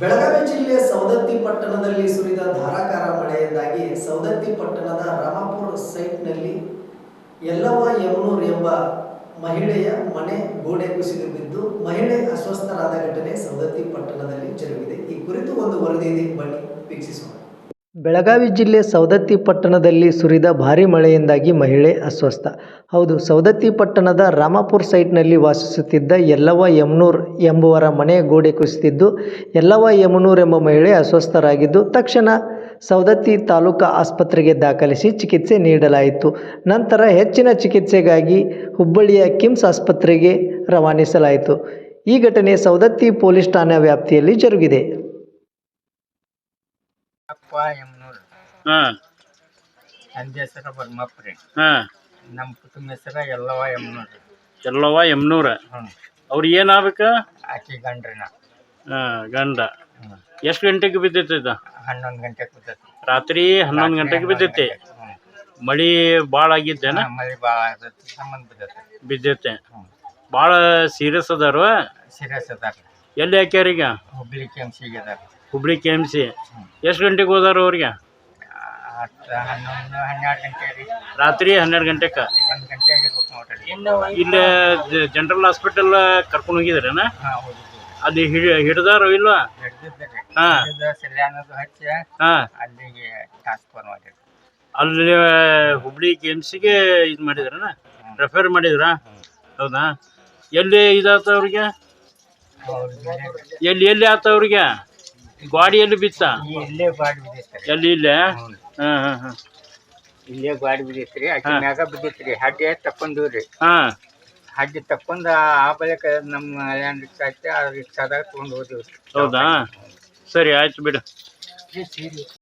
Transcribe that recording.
ಬೆಳಗಾವಿ ಜಿಲ್ಲೆಯ ಸವದತ್ತಿ ಪಟ್ಟಣದಲ್ಲಿ ಸುರಿದ ಧಾರಾಕಾರ ಮಳೆಯಿಂದಾಗಿ ಸವದತ್ತಿ ಪಟ್ಟಣದ ರಾಮಪುರ ಸೈಟ್ನಲ್ಲಿ ಯಲ್ಲವ್ವ ಯಮನೂರ್ ಎಂಬ ಮಹಿಳೆಯ ಮನೆ ಗೋಡೆ ಕುಸಿದು ಬಿದ್ದು ಮಹಿಳೆ ಅಸ್ವಸ್ಥರಾದ ಘಟನೆ ಸವದತ್ತಿ ಪಟ್ಟಣದಲ್ಲಿ ಜರುಗಿದೆ. ಈ ಕುರಿತು ಒಂದು ವರದಿ ಇದೆ. ಬನ್ನಿ ವೀಕ್ಷಿಸೋಣ. ಬೆಳಗಾವಿ ಜಿಲ್ಲೆ ಸವದತ್ತಿ ಪಟ್ಟಣದಲ್ಲಿ ಸುರಿದ ಭಾರಿ ಮಳೆಯಿಂದಾಗಿ ಮಹಿಳೆ ಅಸ್ವಸ್ಥ. ಹೌದು, ಸವದತ್ತಿ ಪಟ್ಟಣದ ರಾಮಾಪುರ್ ಸೈಟ್ನಲ್ಲಿ ವಾಸಿಸುತ್ತಿದ್ದ ಯಲ್ಲವ್ವ ಯಮನೂರ್ ಎಂಬುವರ ಮನೆ ಗೋಡೆ ಕುಸಿದಿದ್ದು, ಯಲ್ಲವ್ವ ಯಮನೂರ್ ಎಂಬ ಮಹಿಳೆ ಅಸ್ವಸ್ಥರಾಗಿದ್ದು, ತಕ್ಷಣ ಸವದತ್ತಿ ತಾಲೂಕಾ ಆಸ್ಪತ್ರೆಗೆ ದಾಖಲಿಸಿ ಚಿಕಿತ್ಸೆ ನೀಡಲಾಯಿತು. ನಂತರ ಹೆಚ್ಚಿನ ಚಿಕಿತ್ಸೆಗಾಗಿ ಹುಬ್ಬಳ್ಳಿಯ ಕಿಮ್ಸ್ ಆಸ್ಪತ್ರೆಗೆ ರವಾನಿಸಲಾಯಿತು. ಈ ಘಟನೆ ಸವದತ್ತಿ ಪೊಲೀಸ್ ಠಾಣಾ ವ್ಯಾಪ್ತಿಯಲ್ಲಿ ಜರುಗಿದೆ. ಅಪ್ಪ ಎಮ್ನೂರು. ಹಾಂ. ತಂದೆ ಹೆಸರು ರೀ ಹಾಂ. ನಮ್ಮ ಕುಟುಂಬ ಹೆಸರು ಎಲ್ಲವ ಎಮ್ನೂರು. ಎಲ್ಲವ ಎಮ್ನೂರ. ಹ್ಞೂ ಅವ್ರು ಏನಾಗ್ಬೇಕ? ಆಕಿ ಗಂಡ್ರಿನ. ಹಾಂ ಗಂಡ. ಎಷ್ಟು ಗಂಟೆಗೆ ಬಿದ್ದೈತೆ ಇದು? ಹನ್ನೊಂದು ಗಂಟೆಗೆ ಕೂತೈತಿ ರಾತ್ರಿ ಹನ್ನೊಂದು ಗಂಟೆಗೆ ಬಿದ್ದೈತಿ? ಮಳಿ ಭಾಳ ಆಗಿದ್ದೇನ? ಮಳೆ ಭಾಳ ಆಗತ್ತೆ ಸಂಬಂಧ ಬಿದ್ದೈತಿ. ಬಿದ್ದೈತೆ. ಭಾಳ ಸೀರಿಯಸ್ ಅದಾರ? ಸೀರಿಯಸ್ ಅದಾರ. ಎಲ್ಲಿ ಹಾಕ್ಯಾರೀಗ ಹುಬ್ಳಿ ಕೆಮ್ಸಿಗೆ ಅದಾರ. Hubli K M C. ಎಷ್ಟು ಗಂಟೆಗೆ ಹೋದಾರು ಅವ್ರಿಗೆ? ಹತ್ತು ಹನ್ನೊಂದು ಹನ್ನೆರಡು ಗಂಟೆ ರೀ ರಾತ್ರಿ ಹನ್ನೆರಡು ಗಂಟೆಗೆ ಒಂದು ಗಂಟೆ ಆಗಿರ್ಬೇಕು ನೋಡ್ರಿ ಇಲ್ಲೇ ಜನರಲ್ ಹಾಸ್ಪಿಟಲ್ ಕರ್ಕೊಂಡು ಹೋಗಿದ್ರೇನ? ಹಾಂ ಹೋಗಿದ್ವಿ ಅಲ್ಲಿ ಹಿಡಿ ಹಿಡ್ದಾರೋ ಇಲ್ವಾ? ಹಾ. ಹಿಡ್ದ ಸಲ್ಯಾನದು ಹಚ್ಚಿ ಹಾಂ. ಅಲ್ಲಿಗೆ ಟ್ರಾನ್ಸ್ಫರ್ ಮಾಡಿರಿ ಅಲ್ಲಿ ಹುಬ್ಳಿ ಕೆ ಎಂ ಸಿಗೆ ಇದು ಮಾಡಿದ್ರನ? ರೆಫರ್ ಮಾಡಿದ್ರ? ಹೌದಾ? ಎಲ್ಲಿ ಇದಾತ ಅವ್ರಿಗೆ? ಅವ್ರಿಗೆ ಎಲ್ಲಿ ಎಲ್ಲಿ ಆತ ಅವ್ರಿಗೆ? ಗಾಡಿ ಎಲ್ಲಿ ಬಿತ್ತ? ಇಲ್ಲೇ ಬಿದ್ದೈತ್ರಿ. ಎಲ್ಲಿ ಇಲ್ಲ? ಹಾಂ ಹಾಂ ಹಾಂ. ಇಲ್ಲೇ ಗಾಡಿ ಬಿದ್ದೈತ್ರಿ. ಆಕಿ ಹಾ. ಮ್ಯಾಗ ಬಿದ್ದೈತ್ರಿ. ಹಡ್ಡಿ ತಕೊಂಡವ್ರಿ ಹಾಂ. ಹಡ್ಡಿ ತಕ್ಕೊಂಡ್ ಆ ಬಳಿಕ ನಮ್ಮ ಹಳ್ಯಾನ್ ರಿಕ್ಷಾ ಐತಿ ಆ ರಿಕ್ಷಾದಾಗ ತಗೊಂಡ್ ಹೋದಿವ್ರಿ ಹೌದಾ? ಸರಿ ಆಯ್ತು ಬಿಡು.